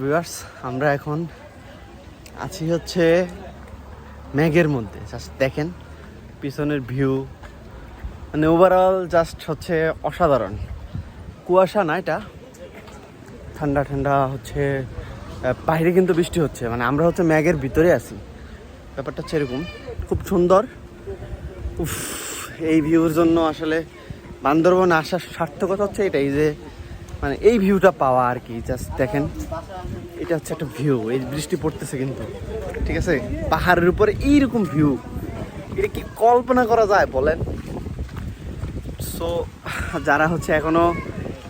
Viewers, আমরা এখন আছি হচ্ছে ম্যাগের মধ্যে। জাস্ট দেখেন, পিছনের ভিউ। মানে ওভারঅল জাস্ট হচ্ছে অসাধারণ। কুয়াশা না এটা? ঠান্ডা ঠান্ডা হচ্ছে বাইরে কিন্তু বৃষ্টি হচ্ছে। মানে আমরা হচ্ছে ম্যাগের ভিতরে আছি। ব্যাপারটা হচ্ছে এরকম। খুব সুন্দর। উফ, এই ভিউর জন্য আসলে বান্দরবন আসার সার্থকতা হচ্ছে এটাই যে মানে এই ভিউটা পাওয়া আর কি জাস্ট দেখেন। এটা হচ্ছে একটা ভিউ এই বৃষ্টি পড়তেছে কিন্তু, ঠিক আছে? পাহাড়ের উপরে এইরকম ভিউ এটা কি কল্পনা করা যায় বলেন? সো যারা হচ্ছে এখনও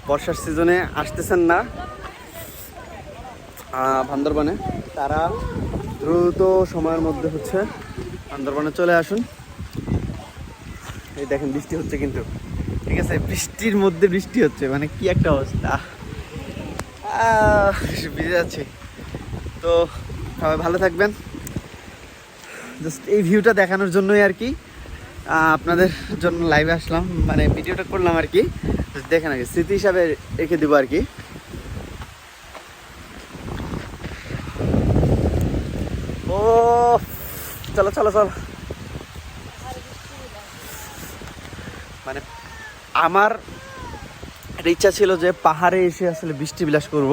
বর্ষার সিজনে আসতেছেন না বান্দরবানে, তারা দ্রুত সময়ের মধ্যে হচ্ছে বান্দরবানে চলে আসুন। এই দেখেন বৃষ্টি হচ্ছে কিন্তু। ঠিক আছে, বৃষ্টির মধ্যে বৃষ্টি হচ্ছে মানে কি একটা অবস্থা। ভিজে যাচ্ছে। তো সবাই ভালো থাকবেন। জাস্ট এই ভিউটা দেখানোর জন্যই আর কি আপনাদের জন্য লাইভে আসলাম। মানে ভিডিওটা করলাম আর কি। দেখেন আর কি স্মৃতি হিসাবে রেখে দেবো আর কি। ও, চলো চলো চলো। মানে আমার ইচ্ছা ছিল যে পাহাড়ে এসে আসলে বৃষ্টি বিলাস করব।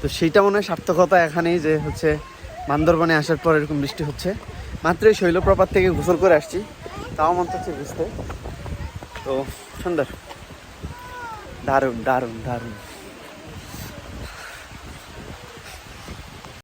তো সেইটা মনে হয় সার্থকতা এখানেই যে হচ্ছে বান্দরবনে আসার পর এরকম বৃষ্টি হচ্ছে। মাত্রই শৈলপ্রপাত থেকে গোসল করে আসছি। তাও মনে হচ্ছে বুঝতে তো সুন্দর। দারুণ দারুণ দারুণ।